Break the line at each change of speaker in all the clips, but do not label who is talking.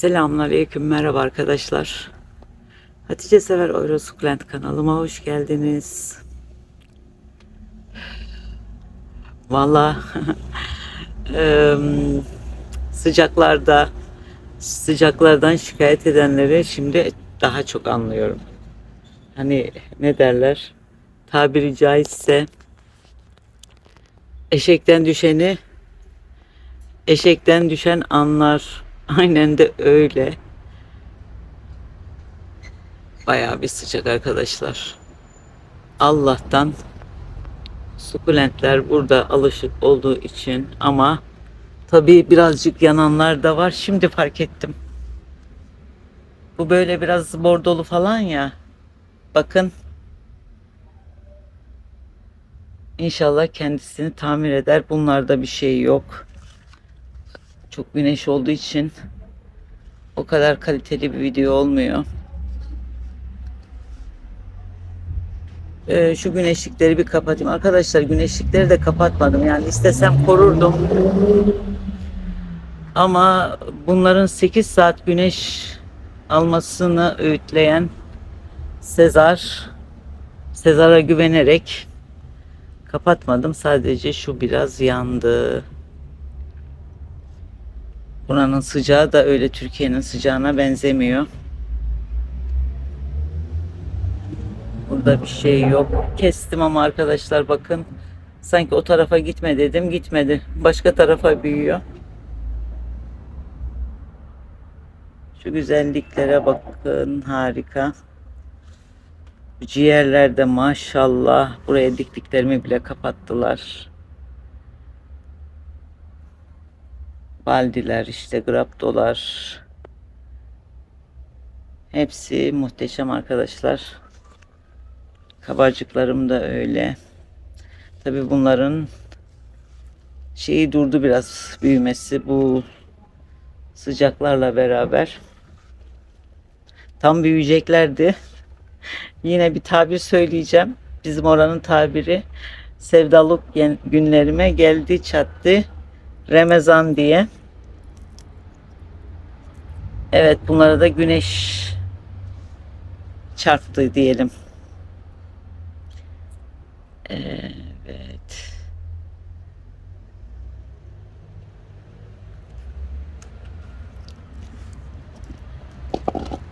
Selamünaleyküm, merhaba arkadaşlar. Hatice Sever Eurosukulent kanalıma hoş geldiniz. Valla sıcaklarda sıcaklardan şikayet edenleri şimdi daha çok anlıyorum. Hani ne derler? Tabiri caizse eşekten düşeni eşekten düşen anlar. Aynen de öyle. Bayağı bir sıcak arkadaşlar. Allah'tan sukulentler burada alışık olduğu için ama tabii birazcık yananlar da var. Şimdi fark ettim. Bu böyle biraz bordolu falan ya. Bakın. İnşallah kendisini tamir eder. Bunlarda bir şey yok. Çok güneş olduğu için o kadar kaliteli bir video olmuyor. Ee, şu güneşlikleri bir kapatayım. Arkadaşlar güneşlikleri de kapatmadım. Yani istesem korurdum. Ama bunların 8 saat güneş almasını öğütleyen Sezar Sezar'a güvenerek kapatmadım. Sadece şu biraz yandı. Buranın sıcağı da öyle Türkiye'nin sıcağına benzemiyor. Burada bir şey yok. Kestim ama arkadaşlar bakın. Sanki o tarafa gitme dedim gitmedi. Başka tarafa büyüyor. Şu güzelliklere bakın harika. Ciğerlerde maşallah buraya diktiklerimi bile kapattılar. Baldiler işte graptolar hepsi muhteşem arkadaşlar. Kabarcıklarım da öyle. Tabi bunların şeyi durdu biraz büyümesi bu sıcaklarla beraber. Tam büyüyeceklerdi. Yine bir tabir söyleyeceğim. Bizim oranın tabiri sevdalık günlerime geldi çattı. Ramazan diye. Evet bunlara da güneş çarptı diyelim. Evet.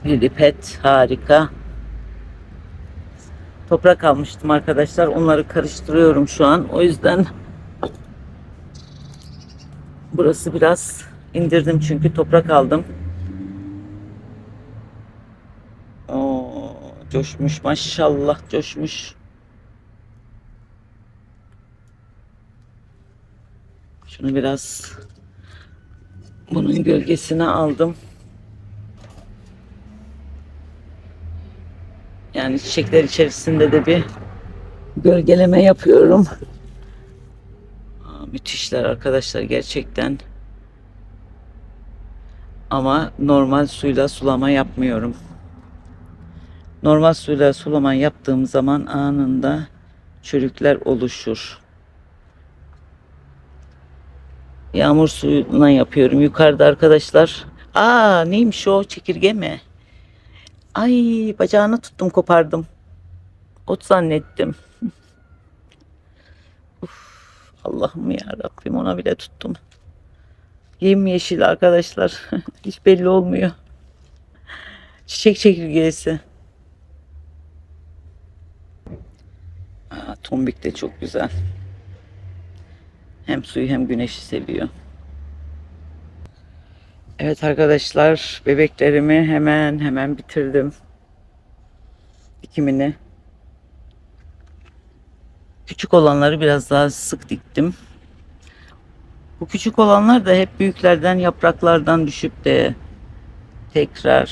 Lilipet harika. Toprak almıştım arkadaşlar. Onları karıştırıyorum şu an. O yüzden Burası biraz indirdim çünkü toprak aldım. Coşmuş maşallah coşmuş. Şunu biraz bunun gölgesine aldım. Yani çiçekler içerisinde de bir gölgeleme yapıyorum. Müthişler arkadaşlar gerçekten. Ama normal suyla sulama yapmıyorum. Normal suyla sulama yaptığım zaman anında çürükler oluşur. Yağmur suyuna yapıyorum. Yukarıda arkadaşlar. Aa neymiş o çekirge mi? Ay bacağını tuttum kopardım. Ot zannettim. Allah'ım ya Rabbim ona bile tuttum. Yem yeşil arkadaşlar. Hiç belli olmuyor. Çiçek çekirgesi. Aa, tombik de çok güzel. Hem suyu hem güneşi seviyor. Evet arkadaşlar bebeklerimi hemen hemen bitirdim. Dikimini. Küçük olanları biraz daha sık diktim. Bu küçük olanlar da hep büyüklerden yapraklardan düşüp de tekrar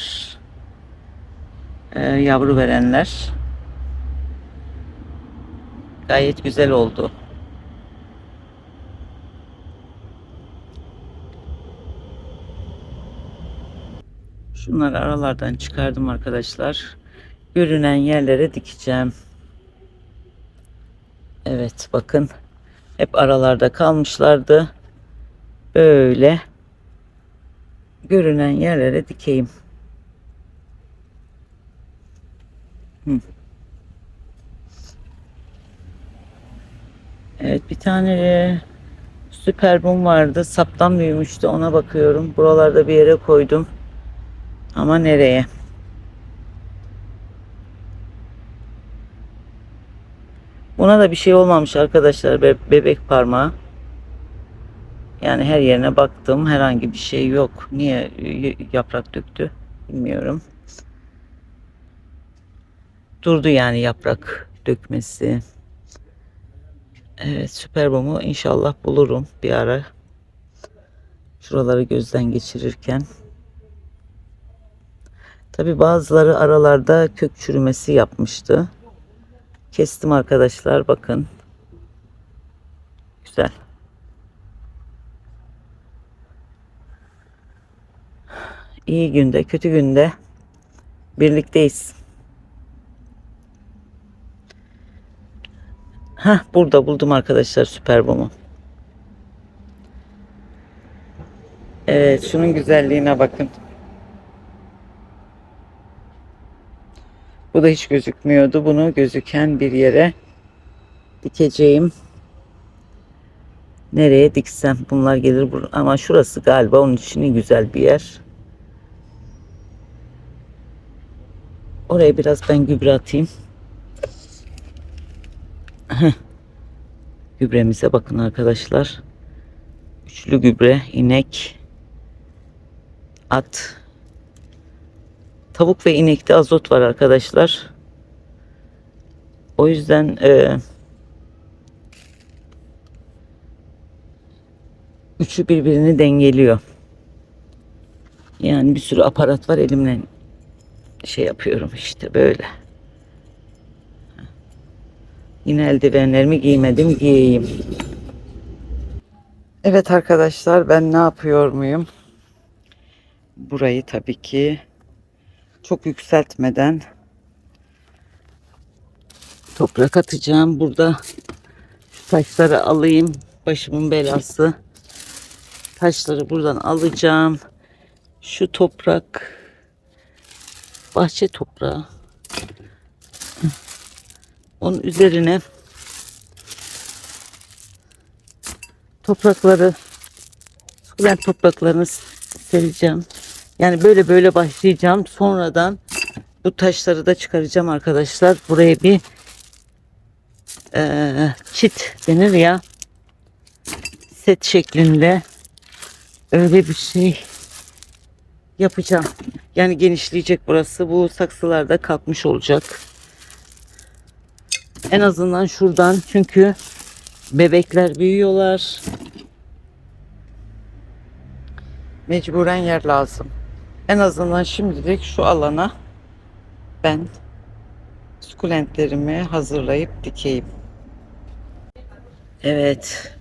e, yavru verenler. Gayet güzel oldu. Şunları aralardan çıkardım arkadaşlar. Görünen yerlere dikeceğim. Evet bakın hep aralarda kalmışlardı. Böyle görünen yerlere dikeyim. Hı. Evet bir tane süper bum vardı. Saptan büyümüştü. Ona bakıyorum. Buralarda bir yere koydum. Ama nereye? Buna da bir şey olmamış arkadaşlar. Be- bebek parmağı. Yani her yerine baktım. Herhangi bir şey yok. Niye y- yaprak döktü? Bilmiyorum. Durdu yani yaprak dökmesi. Evet süper bomu inşallah bulurum bir ara. Şuraları gözden geçirirken. Tabi bazıları aralarda kök çürümesi yapmıştı. Kestim arkadaşlar bakın. Güzel. İyi günde, kötü günde birlikteyiz. Heh, burada buldum arkadaşlar süper bomu. Evet, şunun güzelliğine bakın. Bu da hiç gözükmüyordu. Bunu gözüken bir yere dikeceğim. Nereye diksem bunlar gelir ama şurası galiba onun için güzel bir yer. Oraya biraz ben gübre atayım. Gübremize bakın arkadaşlar. Üçlü gübre, inek, at, tavuk ve inekte azot var arkadaşlar. O yüzden e, üçü birbirini dengeliyor. Yani bir sürü aparat var elimle şey yapıyorum işte böyle. Yine eldivenlerimi giymedim giyeyim. Evet arkadaşlar ben ne yapıyor muyum? Burayı tabii ki çok yükseltmeden toprak atacağım. Burada şu taşları alayım. Başımın belası. Taşları buradan alacağım. Şu toprak bahçe toprağı. Onun üzerine toprakları sukulent topraklarını sereceğim. Yani böyle böyle başlayacağım. Sonradan bu taşları da çıkaracağım arkadaşlar. Buraya bir eee, çit denir ya. Set şeklinde öyle bir şey yapacağım. Yani genişleyecek burası. Bu saksılar da kalkmış olacak. En azından şuradan çünkü bebekler büyüyorlar. Mecburen yer lazım. En azından şimdilik şu alana ben sukulentlerimi hazırlayıp dikeyim. Evet.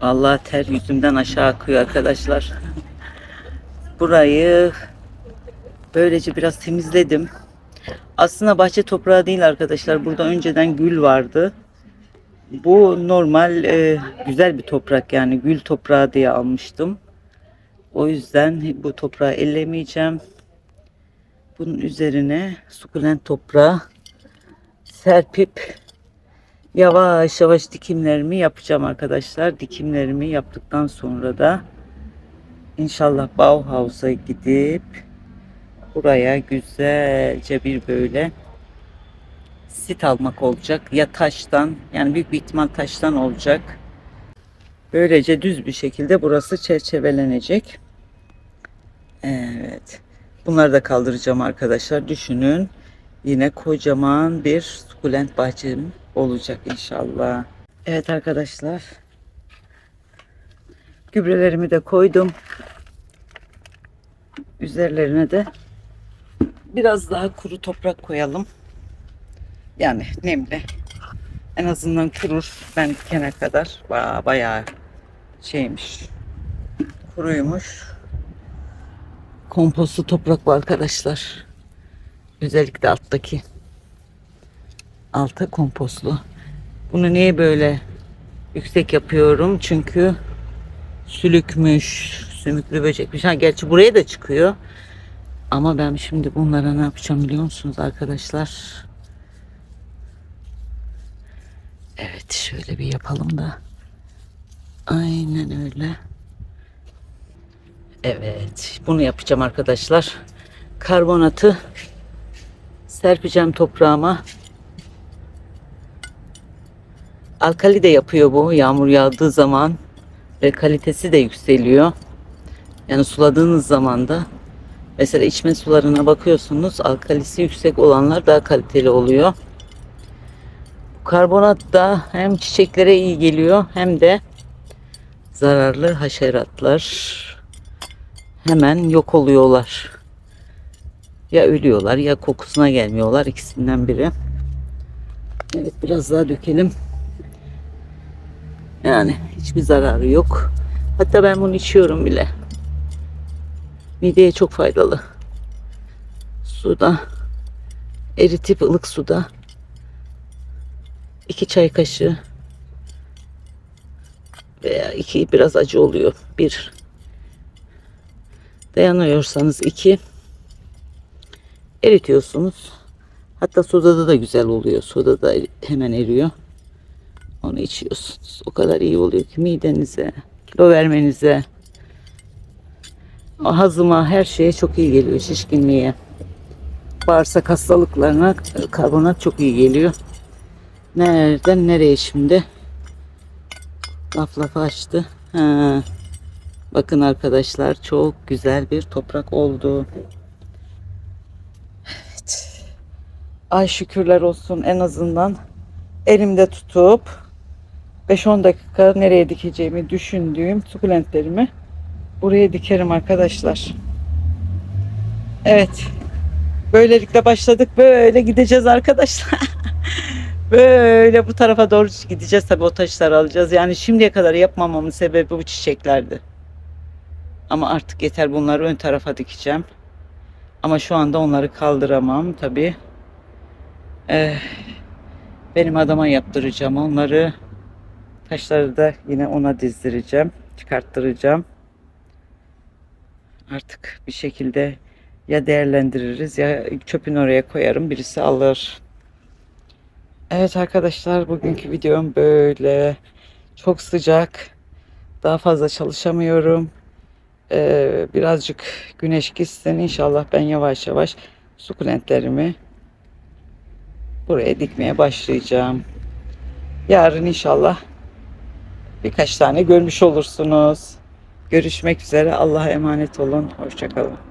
Allah ter yüzümden aşağı akıyor arkadaşlar. Burayı böylece biraz temizledim. Aslında bahçe toprağı değil arkadaşlar. Burada önceden gül vardı. Bu normal e, güzel bir toprak yani gül toprağı diye almıştım. O yüzden bu toprağı ellemeyeceğim. Bunun üzerine sukulent toprağı serpip yavaş yavaş dikimlerimi yapacağım arkadaşlar. Dikimlerimi yaptıktan sonra da inşallah Bauhaus'a gidip buraya güzelce bir böyle sit almak olacak. Ya taştan yani büyük bir ihtimal taştan olacak. Böylece düz bir şekilde burası çerçevelenecek. Evet. Bunları da kaldıracağım arkadaşlar. Düşünün. Yine kocaman bir sukulent bahçem olacak inşallah. Evet arkadaşlar. Gübrelerimi de koydum. Üzerlerine de biraz daha kuru toprak koyalım. Yani nemli. En azından kurur. Ben dikene kadar ba- bayağı şeymiş. Kuruymuş. Kompostlu toprak bu arkadaşlar. Özellikle alttaki. Alta kompostlu. Bunu niye böyle yüksek yapıyorum? Çünkü sülükmüş, sümüklü böcekmiş. Ha gerçi buraya da çıkıyor. Ama ben şimdi bunlara ne yapacağım biliyor musunuz arkadaşlar? Evet şöyle bir yapalım da. Aynen öyle. Evet bunu yapacağım arkadaşlar. Karbonatı serpeceğim toprağıma. Alkali de yapıyor bu yağmur yağdığı zaman ve kalitesi de yükseliyor. Yani suladığınız zaman da mesela içme sularına bakıyorsunuz alkalisi yüksek olanlar daha kaliteli oluyor. Karbonat da hem çiçeklere iyi geliyor hem de zararlı haşeratlar hemen yok oluyorlar. Ya ölüyorlar ya kokusuna gelmiyorlar ikisinden biri. Evet biraz daha dökelim. Yani hiçbir zararı yok. Hatta ben bunu içiyorum bile. Mideye çok faydalı. Suda eritip ılık suda iki çay kaşığı veya iki biraz acı oluyor. Bir dayanıyorsanız iki eritiyorsunuz. Hatta sodada da güzel oluyor. Soda da hemen eriyor. Onu içiyorsunuz. O kadar iyi oluyor ki midenize, kilo vermenize, hazıma her şeye çok iyi geliyor. Şişkinliğe, bağırsak hastalıklarına karbonat çok iyi geliyor. Nereden nereye şimdi? Laf lafı açtı. Ha. Bakın arkadaşlar çok güzel bir toprak oldu. Evet. Ay şükürler olsun en azından elimde tutup 5-10 dakika nereye dikeceğimi düşündüğüm sukulentlerimi buraya dikerim arkadaşlar. Evet. Böylelikle başladık. Böyle gideceğiz arkadaşlar. Böyle bu tarafa doğru gideceğiz. Tabii o taşları alacağız. Yani şimdiye kadar yapmamamın sebebi bu çiçeklerdi. Ama artık yeter bunları ön tarafa dikeceğim. Ama şu anda onları kaldıramam tabii. Ee, benim adama yaptıracağım onları. Taşları da yine ona dizdireceğim. Çıkarttıracağım. Artık bir şekilde ya değerlendiririz ya çöpün oraya koyarım. Birisi alır. Evet arkadaşlar bugünkü videom böyle. Çok sıcak. Daha fazla çalışamıyorum. Ee, birazcık güneş gitsin. İnşallah ben yavaş yavaş sukulentlerimi buraya dikmeye başlayacağım. Yarın inşallah birkaç tane görmüş olursunuz. Görüşmek üzere. Allah'a emanet olun. Hoşçakalın.